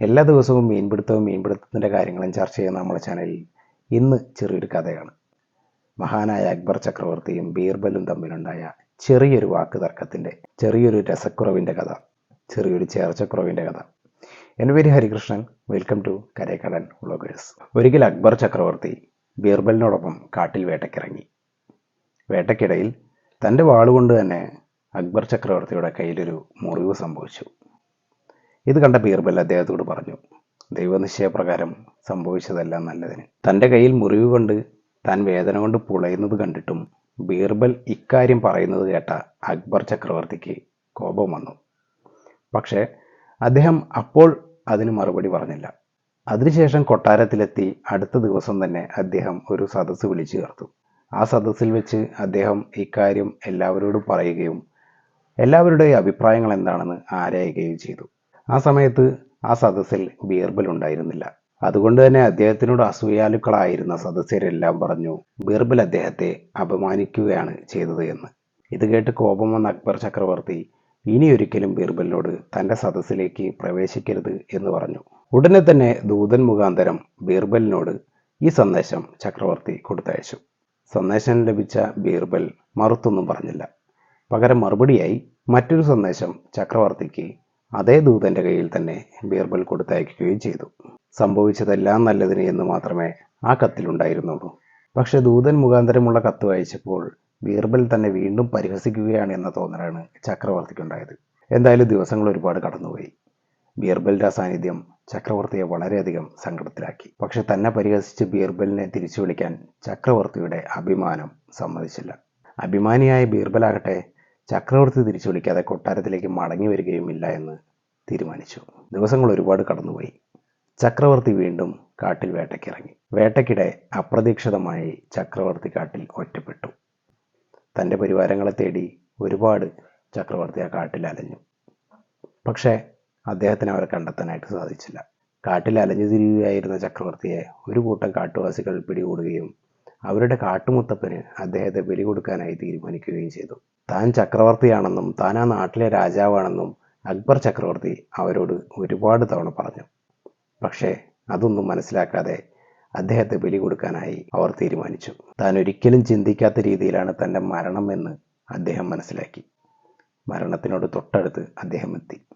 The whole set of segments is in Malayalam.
എല്ലാ ദിവസവും മീൻപിടുത്തവും മീൻപിടുത്തത്തിന്റെ കാര്യങ്ങളും ചർച്ച ചെയ്യുന്ന നമ്മുടെ ചാനലിൽ ഇന്ന് ചെറിയൊരു കഥയാണ്. മഹാനായ അക്ബർ ചക്രവർത്തിയും ബീർബലും തമ്മിലുണ്ടായ ചെറിയൊരു വാക്ക് തർക്കത്തിന്റെ ചെറിയൊരു രസക്കുറവിന്റെ കഥ ചെറിയൊരു ചേർച്ചക്കുറവിന്റെ കഥ. എന്റെ പേര് Harikrishnan. Welcome to Karekkadan vloggers. ഒരിക്കൽ അക്ബർ ചക്രവർത്തി ബീർബലിനോടൊപ്പം കാട്ടിൽ വേട്ടയ്ക്കിറങ്ങി വേട്ടക്കിടയിൽ തന്റെ വാളുകൊണ്ട് തന്നെ അക്ബർ ചക്രവർത്തിയുടെ കയ്യിലൊരു മുറിവ് സംഭവിച്ചു. ഇത് കണ്ട ബീർബൽ അദ്ദേഹത്തോട് പറഞ്ഞു ദൈവനിശ്ചയപ്രകാരം സംഭവിച്ചതെല്ലാം നല്ലതിന്. തന്റെ കയ്യിൽ മുറിവ് കൊണ്ട് താൻ വേദന കൊണ്ട് പുളയുന്നത് കണ്ടിട്ടും ബീർബൽ ഇക്കാര്യം പറയുന്നത് കേട്ട അക്ബർ ചക്രവർത്തിക്ക് കോപം വന്നു. പക്ഷേ അദ്ദേഹം അപ്പോൾ അതിന് മറുപടി പറഞ്ഞില്ല. അതിനുശേഷം കൊട്ടാരത്തിലെത്തി അടുത്ത ദിവസം തന്നെ അദ്ദേഹം ഒരു സദസ്സ് വിളിച്ചു ചേർത്തു. ആ സദസ്സിൽ വെച്ച് അദ്ദേഹം ഇക്കാര്യം എല്ലാവരോടും പറയുകയും എല്ലാവരുടെയും അഭിപ്രായങ്ങൾ എന്താണെന്ന് ആരായുകയും ചെയ്തു. ആ സമയത്ത് ആ സദസ്സിൽ ബീർബൽ ഉണ്ടായിരുന്നില്ല. അതുകൊണ്ട് തന്നെ അദ്ദേഹത്തിനോട് അസൂയാലുക്കളായിരുന്ന സദസ്യരെല്ലാം പറഞ്ഞു ബീർബൽ അദ്ദേഹത്തെ അപമാനിക്കുകയാണ് ചെയ്തത് എന്ന്. ഇത് കേട്ട് കോപം വന്ന അക്ബർ ചക്രവർത്തി ഇനി ഒരിക്കലും ബീർബലിനോട് തന്റെ സദസ്സിലേക്ക് പ്രവേശിക്കരുത് എന്ന് പറഞ്ഞു. ഉടനെ തന്നെ ദൂതൻ മുഖാന്തരം ബീർബലിനോട് ഈ സന്ദേശം ചക്രവർത്തി കൊടുത്തയച്ചു. സന്ദേശം ലഭിച്ച ബീർബൽ മറുത്തൊന്നും പറഞ്ഞില്ല. പകരം മറുപടിയായി മറ്റൊരു സന്ദേശം ചക്രവർത്തിക്ക് അതേ ദൂതന്റെ കയ്യിൽ തന്നെ ബീർബൽ കൊടുത്തയക്കുകയും ചെയ്തു. സംഭവിച്ചതെല്ലാം നല്ലതിന് എന്ന് മാത്രമേ ആ കത്തിലുണ്ടായിരുന്നുള്ളൂ പക്ഷെ ദൂതൻ മുഖാന്തരമുള്ള കത്ത് വായിച്ചപ്പോൾ ബീർബൽ തന്നെ വീണ്ടും പരിഹസിക്കുകയാണ് എന്ന തോന്നലാണ് ചക്രവർത്തിക്കുണ്ടായത് എന്തായാലും ദിവസങ്ങൾ ഒരുപാട് കടന്നുപോയി. ബീർബലിന്റെ സാന്നിധ്യം ചക്രവർത്തിയെ വളരെയധികം സങ്കടത്തിലാക്കി. പക്ഷെ തന്നെ പരിഹസിച്ച് ബീർബലിനെ തിരിച്ചു വിളിക്കാൻ ചക്രവർത്തിയുടെ അഭിമാനം സമ്മതിച്ചില്ല. അഭിമാനിയായ ബീർബലാകട്ടെ ചക്രവർത്തി തിരിച്ചു വിളിക്കാതെ കൊട്ടാരത്തിലേക്ക് മടങ്ങി വരികയുമില്ല എന്ന് തീരുമാനിച്ചു. ദിവസങ്ങൾ ഒരുപാട് കടന്നുപോയി. ചക്രവർത്തി വീണ്ടും കാട്ടിൽ വേട്ടയ്ക്കിറങ്ങി. വേട്ടയ്ക്കിടെ അപ്രതീക്ഷിതമായി ചക്രവർത്തി കാട്ടിൽ ഒറ്റപ്പെട്ടു. തന്റെ പരിവാരങ്ങളെ തേടി ഒരുപാട് ചക്രവർത്തി ആ കാട്ടിൽ അലഞ്ഞു. പക്ഷേ അദ്ദേഹത്തിന് അവരെ കണ്ടെത്താനായിട്ട് സാധിച്ചില്ല. കാട്ടിൽ അലഞ്ഞു തിരിയുകയായിരുന്ന ചക്രവർത്തിയെ ഒരു കൂട്ടം കാട്ടുവാസികൾ പിടികൂടുകയും അവരുടെ കാട്ടുമുത്തപ്പന് അദ്ദേഹത്തെ ബലി കൊടുക്കാനായി തീരുമാനിക്കുകയും ചെയ്തു. താൻ ചക്രവർത്തിയാണെന്നും താൻ ആ നാട്ടിലെ രാജാവാണെന്നും അക്ബർ ചക്രവർത്തി അവരോട് ഒരുപാട് തവണ പറഞ്ഞു. പക്ഷേ അതൊന്നും മനസ്സിലാക്കാതെ അദ്ദേഹത്തെ ബലി കൊടുക്കാനായി അവർ തീരുമാനിച്ചു. താൻ ഒരിക്കലും ചിന്തിക്കാത്ത രീതിയിലാണ് തന്റെ മരണം എന്ന് അദ്ദേഹം മനസ്സിലാക്കി. മരണത്തിനോട് തൊട്ടടുത്ത് അദ്ദേഹം എത്തി.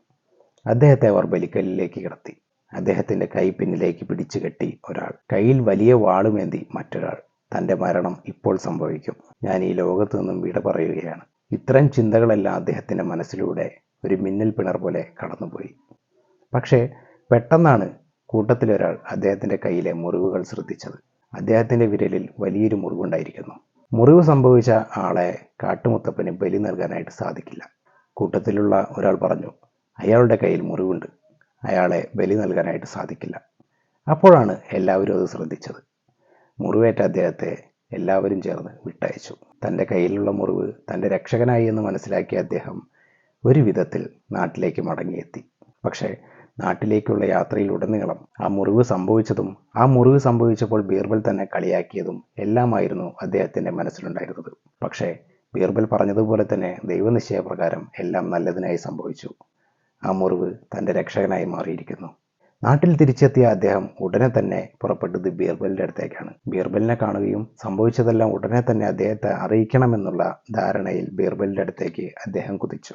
അദ്ദേഹത്തെ അവർ ബലിക്കല്ലിലേക്ക് കിടത്തി. അദ്ദേഹത്തിന്റെ കൈ പിന്നിലേക്ക് പിടിച്ചു കെട്ടി ഒരാൾ. കയ്യിൽ വലിയ വാളുമേന്തി മറ്റൊരാൾ. തന്റെ മരണം ഇപ്പോൾ സംഭവിക്കും. ഞാൻ ഈ ലോകത്തു നിന്നും വിട പറയുകയാണ്. ഇത്തരം ചിന്തകളെല്ലാം അദ്ദേഹത്തിന്റെ മനസ്സിലൂടെ ഒരു മിന്നൽ പിണർ പോലെ കടന്നുപോയി. പക്ഷേ പെട്ടെന്നാണ് കൂട്ടത്തിലൊരാൾ അദ്ദേഹത്തിന്റെ കയ്യിലെ മുറിവുകൾ ശ്രദ്ധിച്ചത്. അദ്ദേഹത്തിന്റെ വിരലിൽ വലിയൊരു മുറിവുണ്ടായിരിക്കുന്നു. മുറിവ് സംഭവിച്ച ആളെ കാട്ടുമുത്തപ്പന് ബലി നൽകാനായിട്ട് സാധിക്കില്ല. കൂട്ടത്തിലുള്ള ഒരാൾ പറഞ്ഞു അയാളുടെ കയ്യിൽ മുറിവുണ്ട്. അയാളെ ബലി നൽകാനായിട്ട് സാധിക്കില്ല. അപ്പോഴാണ് എല്ലാവരും അത് ശ്രദ്ധിച്ചത്. മുറിവേറ്റ അദ്ദേഹത്തെ എല്ലാവരും ചേർന്ന് വിട്ടയച്ചു. തന്റെ കയ്യിലുള്ള മുറിവ് തന്റെ രക്ഷകനായി എന്ന് മനസ്സിലാക്കിയ അദ്ദേഹം ഒരു വിധത്തിൽ നാട്ടിലേക്ക് മടങ്ങിയെത്തി. പക്ഷേ നാട്ടിലേക്കുള്ള യാത്രയിലുടനീളം ആ മുറിവ് സംഭവിച്ചതും ആ മുറിവ് സംഭവിച്ചപ്പോൾ ബീർബൽ തന്നെ കളിയാക്കിയതും എല്ലാമായിരുന്നു അദ്ദേഹത്തിന്റെ മനസ്സിലുണ്ടായിരുന്നത്. പക്ഷേ ബീർബൽ പറഞ്ഞതുപോലെ തന്നെ ദൈവനിശ്ചയപ്രകാരം എല്ലാം നല്ലതിനായി സംഭവിച്ചു. ആ മുറിവ് തന്റെ രക്ഷകനായി മാറിയിരിക്കുന്നു. നാട്ടിൽ തിരിച്ചെത്തിയ അദ്ദേഹം ഉടനെ തന്നെ പുറപ്പെട്ടത് ബീർബലിന്റെ അടുത്തേക്കാണ്. ബീർബലിനെ കാണുകയും സംഭവിച്ചതെല്ലാം ഉടനെ തന്നെ അദ്ദേഹത്തെ അറിയിക്കണമെന്നുള്ള ധാരണയിൽ ബീർബലിന്റെ അടുത്തേക്ക് അദ്ദേഹം കുതിച്ചു.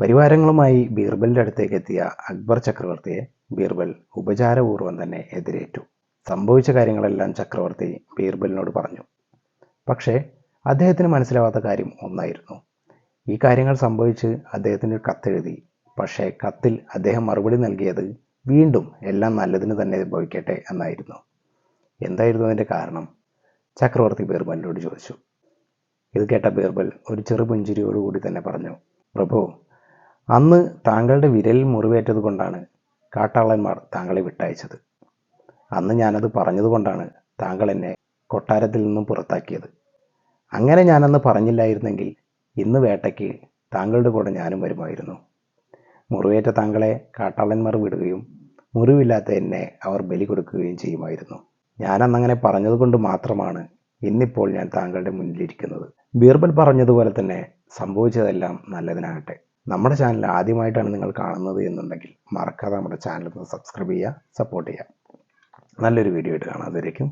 പരിവാരങ്ങളുമായി ബീർബലിന്റെ അടുത്തേക്ക് എത്തിയ അക്ബർ ചക്രവർത്തിയെ ബീർബൽ ഉപചാരപൂർവം തന്നെ എതിരേറ്റു. സംഭവിച്ച കാര്യങ്ങളെല്ലാം ചക്രവർത്തി ബീർബലിനോട് പറഞ്ഞു. പക്ഷേ അദ്ദേഹത്തിന് മനസ്സിലാവാത്ത കാര്യം ഒന്നായിരുന്നു. ഈ കാര്യങ്ങൾ സംഭവിച്ച് അദ്ദേഹത്തിന് കത്തെഴുതി. പക്ഷേ കത്തിൽ അദ്ദേഹം മറുപടി നൽകിയത് വീണ്ടും എല്ലാം നല്ലതിന് തന്നെ ഭവിക്കട്ടെ എന്നായിരുന്നു. എന്തായിരുന്നു അതിന്റെ കാരണം? ചക്രവർത്തി ബീർബലിനോട് ചോദിച്ചു. ഇത് കേട്ട ബീർബൽ ഒരു ചെറു പുഞ്ചിരിയോടുകൂടി തന്നെ പറഞ്ഞു പ്രഭു അന്ന് താങ്കളുടെ വിരലിൽ മുറിവേറ്റത് കൊണ്ടാണ് കാട്ടാളന്മാർ താങ്കളെ വിട്ടയച്ചത്. അന്ന് ഞാനത് പറഞ്ഞതുകൊണ്ടാണ് താങ്കൾ എന്നെ കൊട്ടാരത്തിൽ നിന്നും പുറത്താക്കിയത്. അങ്ങനെ ഞാനന്ന് പറഞ്ഞില്ലായിരുന്നെങ്കിൽ ഇന്ന് വേട്ടയ്ക്ക് താങ്കളുടെ കൂടെ ഞാനും വരുമായിരുന്നു. മുറിവേറ്റ താങ്കളെ കാട്ടാളന്മാർ വിടുകയും മുറിവില്ലാത്ത എന്നെ അവർ ബലി കൊടുക്കുകയും ചെയ്യുമായിരുന്നു. ഞാനന്നങ്ങനെ പറഞ്ഞതുകൊണ്ട് മാത്രമാണ് ഇന്നിപ്പോൾ ഞാൻ താങ്കളുടെ മുന്നിലിരിക്കുന്നത്. ബീർബൽ പറഞ്ഞതുപോലെ തന്നെ സംഭവിച്ചതെല്ലാം നല്ലതിനാകട്ടെ. നമ്മുടെ ചാനൽ ആദ്യമായിട്ടാണ് നിങ്ങൾ കാണുന്നത് എന്നുണ്ടെങ്കിൽ മറക്കാതെ നമ്മുടെ ചാനൽ ഒന്ന് സബ്സ്ക്രൈബ് ചെയ്യുക സപ്പോർട്ട് ചെയ്യുക. നല്ലൊരു വീഡിയോ ആയിട്ട് കാണാം അതുവരേക്കും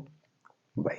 ബൈ.